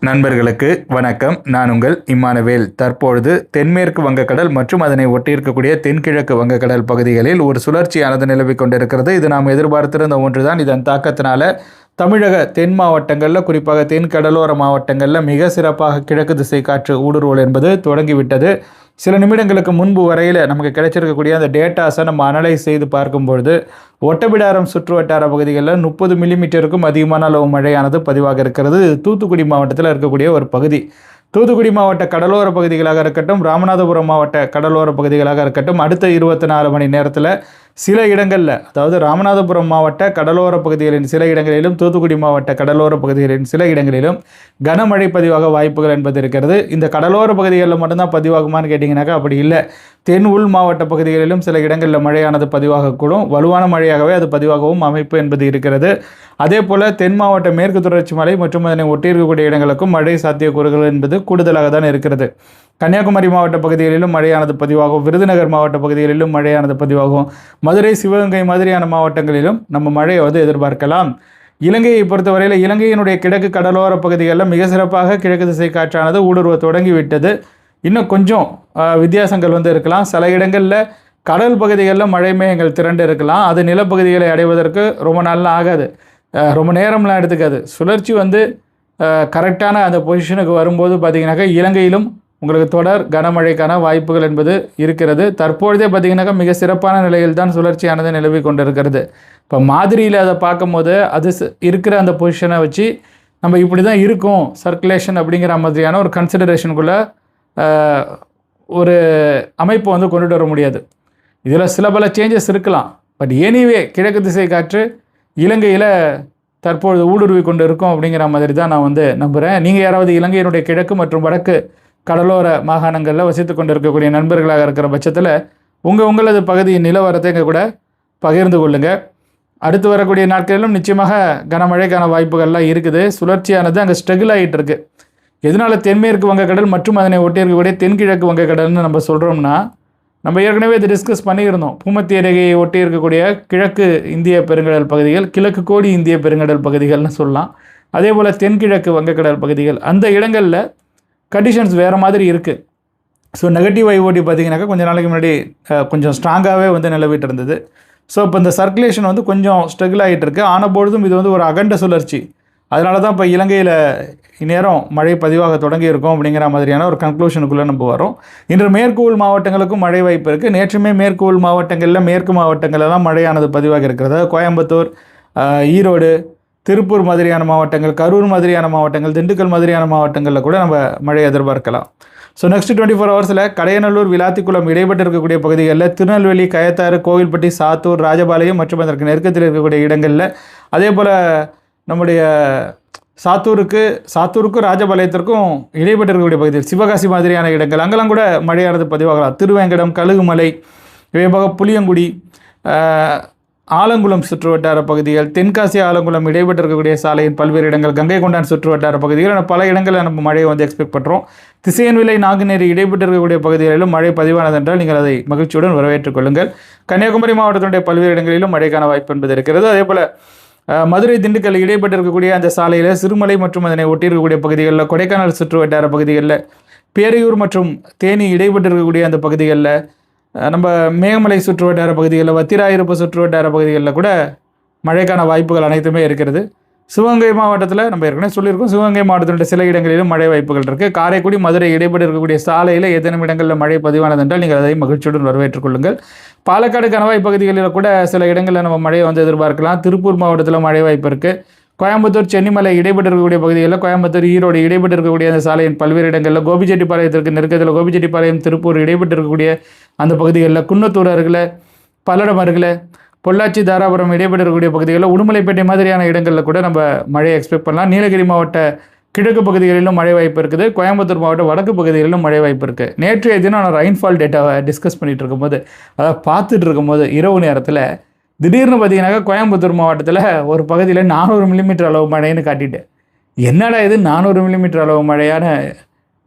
நண்பர்களுக்கு வணக்கம். நான் உங்கள் இம்மானுவேல். தற்பொழுது தென்மேற்கு வங்கக்கடல் மற்றும் அதனை ஒட்டியிருக்கக்கூடிய தென்கிழக்கு வங்கக்கடல் பகுதிகளில் ஒரு சுழற்சியானது நிலவிக் கொண்டிருக்கிறது. இது நாம் எதிர்பார்த்திருந்த ஒன்றுதான். இதன் தாக்கத்தினால தமிழக தென் மாவட்டங்களில் குறிப்பாக தென் கடலோர மாவட்டங்களில் மிக சிறப்பாக கிழக்கு திசை காற்று ஊடுருவல் என்பது தொடங்கிவிட்டது. சில நிமிடங்களுக்கு முன்பு வரையில் நமக்கு கிடைச்சிருக்கக்கூடிய அந்த டேட்டாஸை நம்ம அனலைஸ் செய்து பார்க்கும்பொழுது ஒட்டபிடாரம் சுற்று வட்டார பகுதிகளில் முப்பது மில்லிமீட்டருக்கும் அதிகமான அளவு மழையானது பதிவாக இருக்கிறது. இது தூத்துக்குடி மாவட்டத்தில் இருக்கக்கூடிய ஒரு பகுதி. தூத்துக்குடி மாவட்ட கடலோர பகுதிகளாக இருக்கட்டும் ராமநாதபுரம் மாவட்ட கடலோர பகுதிகளாக இருக்கட்டும் அடுத்த இருபத்தி நாலு மணி நேரத்தில் சில இடங்களில் அதாவது ராமநாதபுரம் மாவட்ட கடலோர பகுதிகளின் சில இடங்களிலும் தூத்துக்குடி மாவட்ட கடலோர பகுதிகளின் சில இடங்களிலும் கனமழை பதிவாக வாய்ப்புகள் என்பது இருக்கிறது. இந்த கடலோர பகுதிகளில் மட்டும்தான் பதிவாகுமான்னு கேட்டிங்கனாக்கா அப்படி இல்லை. தென் உள் மாவட்ட பகுதிகளிலும் சில இடங்களில் மழையானது பதிவாகக்கூடும் வலுவான மழையாகவே அது பதிவாகவும் அமைப்பு என்பது இருக்கிறது. அதே போல் தென் மாவட்ட மேற்கு தொடர்ச்சி மலை மற்றும் அதனை ஒட்டியிருக்கக்கூடிய இடங்களுக்கும் மழை சாத்தியக்கூறுகள் என்பது கூடுதலாக தான் இருக்கிறது. கன்னியாகுமரி மாவட்ட பகுதிகளிலும் மழையானது பதிவாகும். விருதுநகர் மாவட்ட பகுதிகளிலும் மழையானது பதிவாகும். மதுரை சிவகங்கை மாதிரியான மாவட்டங்களிலும் நம்ம மழையை வந்து எதிர்பார்க்கலாம். இலங்கையை பொறுத்தவரையில் இலங்கையினுடைய கிழக்கு கடலோர பகுதிகளில் மிக சிறப்பாக கிழக்கு திசை காற்றானது ஊடுருவ தொடங்கிவிட்டது. இன்னும் கொஞ்சம் வித்தியாசங்கள் வந்து இருக்கலாம். சில இடங்களில் கடல் பகுதிகளில் மழை மேகங்கள் திரண்டு இருக்கலாம். அது நிலப்பகுதிகளை அடைவதற்கு ரொம்ப நாள்லாம் ஆகாது. ரொம்ப நேரம்லாம் எடுத்துக்காது. சுழற்சி வந்து கரெக்டான அந்த பொசிஷனுக்கு வரும்போது பார்த்திங்கனாக்கா இலங்கையிலும் உங்களுக்கு தொடர் கனமழைக்கான வாய்ப்புகள் என்பது இருக்கிறது. தற்பொழுதே பார்த்தீங்கன்னாக்கா மிக சிறப்பான நிலையில் தான் சுழற்சியானது நிலவி கொண்டிருக்கிறது. இப்போ மாதிரியில் அதை பார்க்கும்போது அது இருக்கிற அந்த பொசிஷனை வச்சு நம்ம இப்படி தான் இருக்கும் சர்க்குலேஷன் அப்படிங்கிற மாதிரியான ஒரு கன்சிடரேஷனுக்குள்ளே ஒரு அமைப்பை வந்து கொண்டுட்டு வர முடியாது. இதில் சில பல சேஞ்சஸ் இருக்கலாம். பட் எனிவே கிழக்கு திசை காற்று இலங்கையில் தற்பொழுது ஊடுருவி கொண்டு இருக்கும் அப்படிங்கிற மாதிரி தான் நான் வந்து நம்புகிறேன் நீங்கள் யாராவது இலங்கையினுடைய கிழக்கு மற்றும் வடக்கு கடலோர மாகாணங்களில் வசித்து கொண்டு இருக்கக்கூடிய நண்பர்களாக இருக்கிற பட்சத்தில் உங்கள் உங்களது பகுதியின் நிலவரத்தை எங்கள் கூட பகிர்ந்து கொள்ளுங்கள் அடுத்து வரக்கூடிய நாட்களிலும் நிச்சயமாக கனமழைக்கான வாய்ப்புகள்லாம் இருக்குது. சுழற்சியானது அங்கே ஸ்ட்ரகிள் ஆகிட்டு இருக்குது எதனால தென்மேற்கு வங்கக்கடல் மற்றும் அதனை ஒட்டி இருக்கக்கூடிய தென்கிழக்கு வங்கக்கடல்னு நம்ம சொல்கிறோம்னா நம்ம ஏற்கனவே இது டிஸ்கஸ் பண்ணியிருந்தோம். பூமத்திய ரேகையை ஒட்டி இருக்கக்கூடிய கிழக்கு இந்திய பெருங்கடல் பகுதிகள் கிழக்கு கோடி இந்திய பெருங்கடல் பகுதிகள்னு சொல்லலாம். அதே போல் தென்கிழக்கு வங்கக்கடல் பகுதிகள் அந்த இடங்களில் கண்டிஷன்ஸ் வேறு மாதிரி இருக்குது ஸோ நெகட்டிவ் ஐஓடி பார்த்திங்கனாக்கா கொஞ்சம் நாளைக்கு முன்னாடி கொஞ்சம் ஸ்ட்ராங்காகவே வந்து நிலவிட்டு இருந்தது. ஸோ இப்போ இந்த சர்க்குலேஷன் வந்து கொஞ்சம் ஸ்ட்ரகிள் ஆகிட்டு இருக்குது ஆன பொழுதும் இது வந்து ஒரு அகண்ட சுழற்சி. அதனால தான் இப்போ இலங்கையில் இந்நேரம் மழை பதிவாக தொடங்கி இருக்கும் அப்படிங்கிற மாதிரியான ஒரு கன்க்ளூஷனுக்குள்ளே நம்ம வரோம். இன்று மேற்குவல் மாவட்டங்களுக்கும் மழை வாய்ப்பு இருக்குது நேற்றுமே மேற்குவல் மாவட்டங்களில் மேற்கு மாவட்டங்களெல்லாம் மழையானது பதிவாக இருக்கிறது. கோயம்புத்தூர் ஈரோடு திருப்பூர் மாதிரியான மாவட்டங்கள் கரூர் மாதிரியான மாவட்டங்கள் திண்டுக்கல் மாதிரியான மாவட்டங்களில் கூட நம்ம மழை எதிர்பார்க்கலாம். ஸோ நெக்ஸ்ட் டுவெண்ட்டி ஃபோர் ஹவர்ஸில் கடையநல்லூர் விளாத்திக்குளம் இடைப்பட்டு இருக்கக்கூடிய பகுதிகளில் திருநெல்வேலி கயத்தாறு கோவில்பட்டி சாத்தூர் ராஜபாளையம் மற்றும் அதற்கு நெருக்கத்தில் இருக்கக்கூடிய இடங்களில் அதே போல் நம்முடைய சாத்தூருக்கு சாத்தூருக்கும் ராஜபாளையத்திற்கும் இடைப்பட்டு இருக்கக்கூடிய பகுதிகள் சிவகாசி மாதிரியான இடங்கள் அங்கெல்லாம் கூட மழையானது பதிவாகலாம். திருவேங்கடம் கழுகுமலை இவை போக புளியங்குடி ஆலங்குளம் சுற்றுவட்டார பகுதிகள் தென்காசி ஆலங்குளம் இடைப்பட்டு இருக்கக்கூடிய சாலையின் பல்வேறு இடங்கள் கங்கை கொண்டான் சுற்றுவட்டார பகுதிகள் பல இடங்களில் நம்ம மழையை வந்து எக்ஸ்பெக்ட் பண்ணுறோம் திசையன்விலை நாங்குநேரி இடைப்பட்டு இருக்கக்கூடிய பகுதிகளிலும் மழை பதிவானது என்றால் நீங்கள் அதை மகிழ்ச்சியுடன் வரவேற்றுக் கொள்ளுங்கள். கன்னியாகுமரி மாவட்டத்தினுடைய பல்வேறு இடங்களிலும் மழைக்கான வாய்ப்பு என்பது இருக்கிறது. அதே போல் மதுரை திண்டுக்கல் இடைப்பட்டு இருக்கக்கூடிய அந்த சாலையில் சிறுமலை மற்றும் அதனை ஒட்டியிருக்கக்கூடிய பகுதிகளில் கொடைக்கானல் சுற்று வட்டார பகுதிகளில் பேரையூர் மற்றும் தேனி இடைப்பட்டு இருக்கக்கூடிய அந்த பகுதிகளில் நம்ம மேகமலை சுற்று வட்டார பகுதிகளில் வத்திராயிருப்பு சுற்று வட்டார பகுதிகளில் கூட மழைக்கான வாய்ப்புகள் அனைத்துமே இருக்கிறது. சிவகங்கை மாவட்டத்தில் நம்ம ஏற்கனவே சொல்லியிருக்கோம் சிவகங்கை மாவட்டத்தினுடைய சில இடங்களிலும் மழை வாய்ப்புகள் இருக்குது காரைக்குடி மதுரை இடைப்பட்டு இருக்கக்கூடிய சாலையில் ஏதேனும் இடங்களில் மழை பதிவானது என்றால் நீங்கள் அதை மகிழ்ச்சியுடன் வரவேற்றுக் கொள்ளுங்கள். பாலக்காடு கணவாய் பகுதிகளில் கூட சில இடங்களில் நம்ம மழை வந்து எதிர்பார்க்கலாம். திருப்பூர் மாவட்டத்தில் மழை வாய்ப்பு இருக்குது கோயம்புத்தூர் சென்னிமலை இடைப்பட்டு இருக்கக்கூடிய பகுதிகளில் கோயம்புத்தூர் ஈரோடு இடைப்பட்டு இருக்கக்கூடிய அந்த சாலையின் பல்வேறு இடங்களில் கோபிச்செட்டிப்பாளையத்திற்கு நெருக்கத்தில் கோபிச்செட்டிப்பாளையம் திருப்பூர் இடைப்பட்டு இருக்கக்கூடிய அந்த பகுதிகளில் குன்னத்தூர் அருகில் பல்லடம் அருகில் பொள்ளாச்சி தாராபுரம் இடைப்பட்டு இருக்கக்கூடிய பகுதிகளில் உடுமலைப்பேட்டை மாதிரியான இடங்களில் கூட நம்ம மழையை எக்ஸ்பெக்ட் பண்ணலாம். நீலகிரி மாவட்ட கிழக்கு பகுதிகளிலும் மழை வாய்ப்பு இருக்குது. கோயம்புத்தூர் மாவட்ட வடக்கு பகுதிகளிலும் மழை வாய்ப்பு இருக்குது நேற்றைய தினம் நான் ரெயின்ஃபால் டேட்டாவை டிஸ்கஸ் பண்ணிகிட்டு இருக்கும்போது அதை பார்த்துட்டு இருக்கும்போது இரவு நேரத்தில் திடீர்னு பார்த்தீங்கன்னாக்கா கோயம்புத்தூர் மாவட்டத்தில் ஒரு பகுதியில் நானூறு மில்லிமீட்டர் அளவு மழைன்னு காட்டிட்டு. என்னடா இது நானூறு மில்லிமீட்டர் அளவு மழையான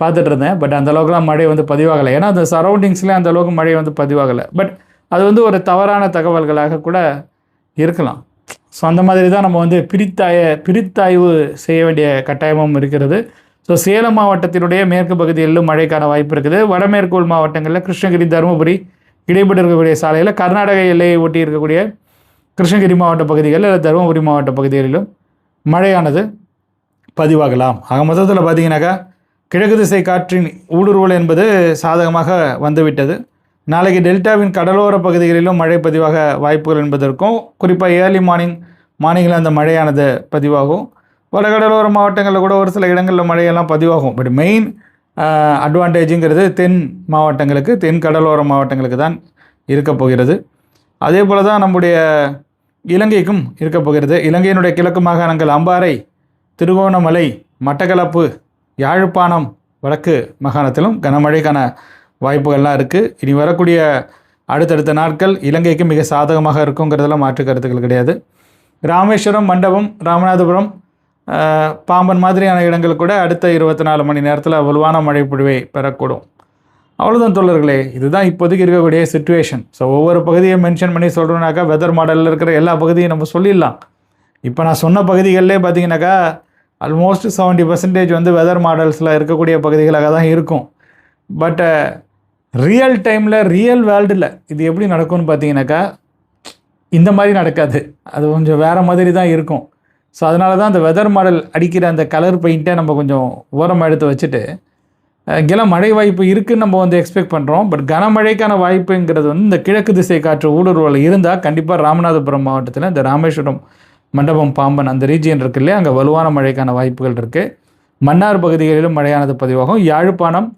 பார்த்துட்டு இருந்தேன். பட் அந்த அளவுக்குலாம் மழை வந்து பதிவாகலை. ஏன்னா அந்த சரௌண்டிங்ஸில் அந்த அளவுக்கு மழை வந்து பதிவாகலை. பட் அது வந்து ஒரு தவறான தகவல்களாக கூட இருக்கலாம். ஸோ அந்த மாதிரி தான் நம்ம வந்து பிரித்தாய பிரித்தாய்வு செய்ய வேண்டிய கட்டாயமும் இருக்கிறது. ஸோ சேலம் மாவட்டத்தினுடைய மேற்கு பகுதிகளிலும் மழைக்கான வாய்ப்பு இருக்குது. வடமேற்கு மாவட்டங்களில் கிருஷ்ணகிரி தருமபுரி இடைப்பட்டு இருக்கக்கூடிய சாலையில் கர்நாடக எல்லையை ஒட்டி இருக்கக்கூடிய கிருஷ்ணகிரி மாவட்ட பகுதிகள் இல்லை தருமபுரி மாவட்ட பகுதிகளிலும் மழையானது பதிவாகலாம். ஆக மொத்தத்தில் பார்த்தீங்கன்னாக்கா கிழக்கு திசை காற்றின் ஊடுருவல் என்பது சாதகமாக வந்துவிட்டது. நாளைக்கு டெல்டாவின் கடலோர பகுதிகளிலும் மழை பதிவாக வாய்ப்புகள் என்பதற்கும் குறிப்பாக ஏர்லி மார்னிங் மார்னிங்கில் அந்த மழையானது பதிவாகும். வடகடலோர மாவட்டங்களில் கூட ஒரு சில இடங்களில் மழையெல்லாம் பதிவாகும். பட் மெயின் அட்வான்டேஜுங்கிறது தென் மாவட்டங்களுக்கு தென் கடலோர மாவட்டங்களுக்கு தான் இருக்க போகிறது. அதே போல் தான் நம்முடைய இலங்கைக்கும் இருக்க போகிறது. இலங்கையினுடைய கிழக்கு மாகாணங்கள் அம்பாறை திருகோணமலை மட்டக்களப்பு யாழ்ப்பாணம் வடக்கு மாகாணத்திலும் கனமழைக்கான வாய்ப்புகள்லாம் இருக்குது இனி வரக்கூடிய அடுத்தடுத்த நாட்கள் இலங்கைக்கு மிக சாதகமாக இருக்குங்கிறதுல மாற்று கருத்துக்கள் கிடையாது. ராமேஸ்வரம் மண்டபம் ராமநாதபுரம் பாம்பன் மாதிரியான இடங்கள் கூட அடுத்த இருபத்தி நாலு மணி நேரத்தில் வலுவான மழை பொழிவை பெறக்கூடும். அவ்வளோதான் தோழர்களே இதுதான் இப்போதைக்கு இருக்கக்கூடிய சுச்சுவேஷன் ஸோ ஒவ்வொரு பகுதியை மென்ஷன் பண்ணி சொல்கிறோம்னாக்கா வெதர் மாடலில் இருக்கிற எல்லா பகுதியும் நம்ம சொல்லிடலாம். இப்போ நான் சொன்ன பகுதிகளிலே பார்த்தீங்கன்னாக்கா ஆல்மோஸ்ட் செவன்ட்டி பர்சன்டேஜ் வந்து வெதர் மாடல்ஸில் இருக்கக்கூடிய பகுதிகளாக தான் இருக்கும். பட் ரியல் டைமில் ரியல் வேர்ல்டில் இது எப்படி நடக்கும்னு பார்த்தீங்கன்னாக்கா இந்த மாதிரி நடக்காது. அது கொஞ்சம் வேறு மாதிரி தான் இருக்கும். ஸோ அதனால தான் அந்த வெதர் மாடல் அடிக்கிற அந்த கலர் பெயிண்ட்டை நம்ம கொஞ்சம் ஓரமாக எடுத்து வச்சுட்டு இங்கெல்லாம் மழை வாய்ப்பு இருக்குதுன்னு நம்ம வந்து எக்ஸ்பெக்ட் பண்ணுறோம் பட் கனமழைக்கான வாய்ப்புங்கிறது வந்து இந்த கிழக்கு திசை காற்று ஊடுருவல் இருந்தால் கண்டிப்பாக ராமநாதபுரம் மாவட்டத்தில் இந்த ராமேஸ்வரம் மண்டபம் பாம்பன் அந்த ரீஜியன் இருக்கு இல்லையா? அங்கே வலுவான மழைக்கான வாய்ப்புகள் இருக்குது மன்னார் பகுதிகளிலும் மழையானது பதிவாகும். யாழ்ப்பாணம்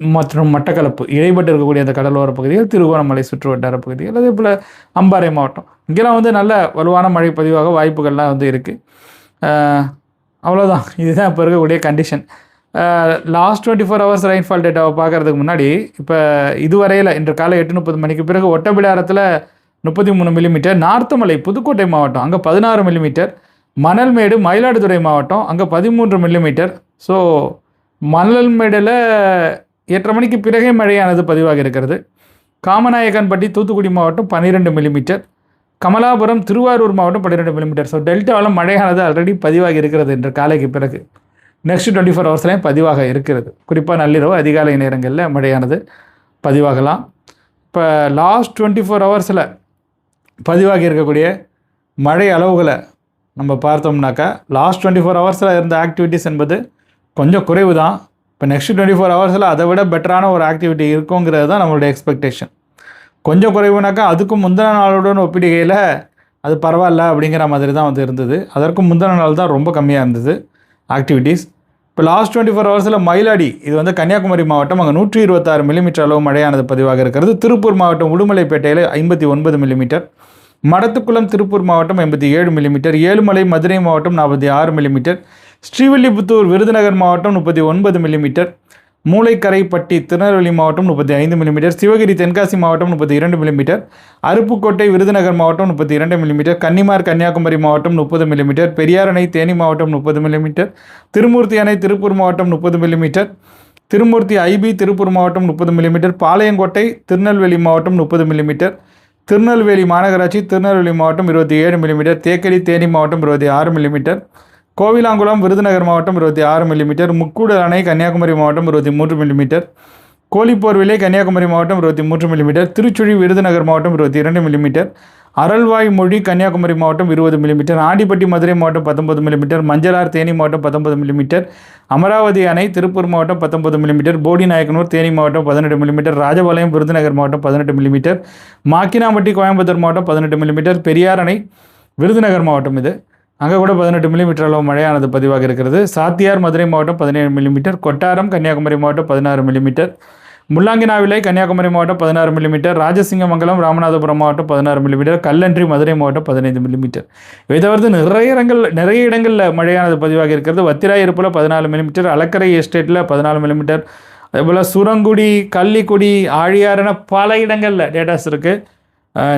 மற்றும் மட்டக்களப்பு இடைப்பட்டு இருக்கக்கூடிய அந்த கடலோர பகுதிகள் திருகோணமலை சுற்று வட்டார பகுதிகள் அதே போல் அம்பாறை மாவட்டம். இங்கெல்லாம் வந்து நல்ல வலுவான மழை பதிவாக வாய்ப்புகள்லாம் வந்து இருக்குது அவ்வளோதான் இதுதான் இப்போ இருக்கக்கூடிய condition last twenty four hours rainfall டேட்டாவை பார்க்கறதுக்கு முன்னாடி இப்போ இதுவரையில் இன்று காலை எட்டு முப்பது மணிக்கு பிறகு ஒட்டபிடாரத்தில் முப்பத்தி மூணு மில்லிமீட்டர் நார்த்தமலை புதுக்கோட்டை மாவட்டம் அங்கே பதினாறு மில்லிமீட்டர் மணல்மேடு மயிலாடுதுறை மாவட்டம் அங்கே பதிமூன்று மில்லிமீட்டர் ஸோ மணல்மேடில் எட்டரை மணிக்கு பிறகே மழையானது பதிவாக இருக்கிறது. காமநாயக்கன்பட்டி தூத்துக்குடி மாவட்டம் பன்னிரெண்டு மில்லிமீட்டர் கமலாபுரம் திருவாரூர் மாவட்டம் பன்னிரெண்டு மில்லிமீட்டர் ஸோ டெல்டாவில் மழையானது ஆல்ரெடி பதிவாகி இருக்கிறது இன்று காலைக்கு பிறகு. நெக்ஸ்ட் டுவெண்ட்டி ஃபோர் ஹவர்ஸ்லேயும் பதிவாக இருக்கிறது. குறிப்பாக நள்ளிரவு அதிகாலை நேரங்களில் மழையானது பதிவாகலாம். இப்போ லாஸ்ட் டுவெண்ட்டி ஃபோர் ஹவர்ஸில் பதிவாகி இருக்கக்கூடிய மழை அளவுகளை நம்ம பார்த்தோம்னாக்கா லாஸ்ட் டுவெண்ட்டி ஃபோர் ஹவர்ஸில் இருந்த ஆக்டிவிட்டீஸ் என்பது கொஞ்சம் குறைவு தான் இப்போ நெக்ஸ்ட் டுவெண்ட்டி ஃபோர் ஹவர்ஸில் அதை விட பெட்டரான ஒரு ஆக்டிவிட்டி இருக்குங்கிறது தான் நம்மளுடைய எக்ஸ்பெக்டேஷன் கொஞ்சம் குறைவுனாக்கா அதுக்கும் முந்தின நாளுடன் ஒப்பிடுகையில் அது பரவாயில்ல அப்படிங்கிற மாதிரி தான் வந்து இருந்தது. அதற்கும் முந்தின நாள் தான் ரொம்ப கம்மியாக இருந்தது ஆக்டிவிட்டீஸ் இப்போ லாஸ்ட் டுவெண்ட்டி ஃபோர் ஹவர்ஸில் மயிலாடி இது வந்து கன்னியாகுமரி மாவட்டம் அங்கே நூற்றி இருபத்தாறு மில்லிமீட்டர் அளவு மழையானது பதிவாக இருக்கிறது. திருப்பூர் மாவட்டம் உடுமலைப்பேட்டையில் ஐம்பத்தி ஒன்பது மில்லிமீட்டர் மடத்துக்குளம் திருப்பூர் மாவட்டம் எண்பத்தி ஏழு மில்லிமீட்டர் ஏழுமலை மதுரை மாவட்டம் நாற்பத்தி ஆறு மில்லிமீட்டர் ஸ்ரீவில்லிபுத்தூர் விருதுநகர் மாவட்டம் முப்பத்தி ஒன்பது மில்லிமீட்டர் மூளைக்கரைப்பட்டி திருநெல்வேலி மாவட்டம் முப்பத்தி ஐந்து மில்லிமீட்டர் சிவகிரி தென்காசி மாவட்டம் முப்பத்தி இரண்டு மில்லிமீட்டர் அருப்புக்கோட்டை விருதுநகர் மாவட்டம் முப்பத்தி இரண்டு மில்லிமீட்டர் கன்னிமார் கன்னியாகுமரி மாவட்டம் முப்பது மில்லிமீட்டர் பெரியார் அணை தேனி மாவட்டம் முப்பது மில்லிமீட்டர் திருமூர்த்தி அணை திருப்பூர் மாவட்டம் முப்பது மில்லிமீட்டர் திருமூர்த்தி ஐபி திருப்பூர் மாவட்டம் முப்பது மில்லிமீட்டர் பாளையங்கோட்டை திருநெல்வேலி மாவட்டம் முப்பது மில்லிமீட்டர் திருநெல்வேலி மாநகராட்சி திருநெல்வேலி மாவட்டம் இருபத்தி ஏழு மில்லிமீட்டர் தேக்கடி தேனி மாவட்டம் இருபத்தி ஆறு மில்லிமீட்டர் கோவிலாங்குளம் விருதுநகர் மாவட்டம் இருபத்தி ஆறு மில்லிமீட்டர் முக்கூடு அணை கன்னியாகுமரி மாவட்டம் இருபத்தி மூன்று மில்லிமீட்டர் கோழிப்போர்விலை கன்னியாகுமரி மாவட்டம் இருபத்தி மூன்று மில்லிமீட்டர் திருச்சுழி விருதுநகர் மாவட்டம் இருபத்தி இரண்டு மில்லிமீட்டர் அறல்வாய் மொழி கன்னியாகுமரி மாவட்டம் இருபது மில்லிமீட்டர் ஆண்டிப்பட்டி மதுரை மாவட்டம் பத்தொன்பது மில்லிமீட்டர் மஞ்சளார் தேனி மாவட்டம் பத்தொன்பது மில்லிமீட்டர் அமராவதி அணை திருப்பூர் மாவட்டம் பத்தொன்பது மில்லிமீட்டர் போடி நாயக்கனூர் தேனி மாவட்டம் பதினெட்டு மில்லிமீட்டர் ராஜபாளையம் விருதுநகர் மாவட்டம் பதினெட்டு மில்லிமீட்டர் மாக்கினாம்பட்டி கோயம்புத்தூர் மாவட்டம் பதினெட்டு மில்லிமீட்டர் பெரியார் அணை விருதுநகர் மாவட்டம் இது. அங்கே கூட பதினெட்டு மில்லிமீட்டர் அளவு மழையானது பதிவாக இருக்கிறது. சாத்தியார் மதுரை மாவட்டம் பதினேழு மில்லிமீட்டர் கொட்டாரம் கன்னியாகுமரி மாவட்டம் பதினாறு மில்லிமீட்டர் முள்ளாங்கினாவிலை கன்னியாகுமரி மாவட்டம் பதினாறு மில்லிமீட்டர் ராஜசிங்கமங்கலம் ராமநாதபுரம் மாவட்டம் பதினாறு மில்லிமீட்டர் கல்லன்றி மதுரை மாவட்டம் பதினைந்து மில்லிமீட்டர் இதை தவிர்த்து நிறைய இடங்கள் நிறைய இடங்களில் மழையானது பதிவாக இருக்கிறது. வத்திராயிருப்பில் பதினாலு மில்லிமீட்டர் அலக்கரை எஸ்டேட்டில் பதினாலு மில்லிமீட்டர் அதேபோல் சுரங்குடி கள்ளிக்குடி ஆழியார் என பல இடங்களில் டேட்டாஸ் இருக்குது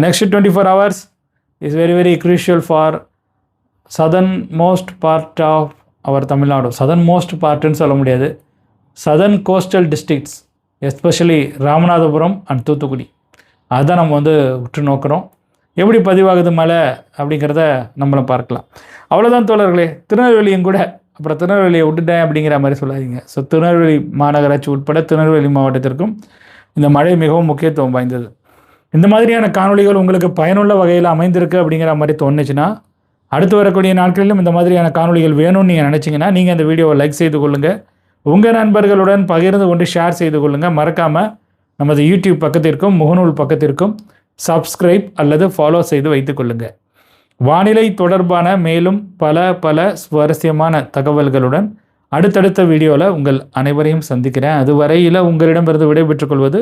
next twenty four hours is very very crucial for southern most part of our Tamil Nadu southern most பார்ட்டுன்னு சொல்ல முடியாது. Southern coastal districts especially Ramanathapuram and Thoothukudi அதுதான் நம்ம வந்து உற்று நோக்கிறோம். எப்படி பதிவாகுது மழை அப்படிங்கிறத நம்மள பார்க்கலாம். அவ்வளோதான் தோழர்களே. திருநெல்வேலியும் கூட அப்புறம் திருநெல்வேலியை விட்டுட்டேன் அப்படிங்கிற மாதிரி சொல்லாதீங்க. ஸோ திருநெல்வேலி மாநகராட்சி உட்பட திருநெல்வேலி மாவட்டத்திற்கும் இந்த மழை மிகவும் முக்கியத்துவம் வாய்ந்தது. இந்த மாதிரியான காணொலிகள் உங்களுக்கு பயனுள்ள வகையில் அமைந்திருக்கு அப்படிங்கிற மாதிரி தோணுச்சுன்னா அடுத்து வரக்கூடிய நாட்களிலும் இந்த மாதிரியான காணொளிகள் வேணும்னு நீங்கள் நினச்சிங்கன்னா நீங்கள் இந்த வீடியோவை லைக் செய்து கொள்ளுங்கள் உங்கள் நண்பர்களுடன் பகிர்ந்து கொண்டு ஷேர் செய்து கொள்ளுங்கள் மறக்காமல் நமது யூடியூப் பக்கத்திற்கும் முகநூல் பக்கத்திற்கும் சப்ஸ்கிரைப் அல்லது ஃபாலோ செய்து வைத்துக்கொள்ளுங்கள் வானிலை தொடர்பான மேலும் பல பல சுவாரஸ்யமான தகவல்களுடன் அடுத்தடுத்த வீடியோவில் உங்கள் அனைவரையும் சந்திக்கிறேன். அதுவரையில் உங்களிடமிருந்து விடைபெற்றுக் கொள்வது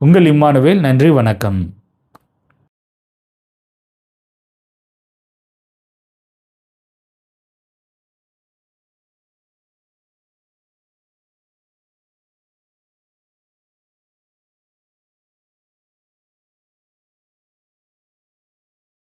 உங்கள் இம்மானுவேல். நன்றி வணக்கம்.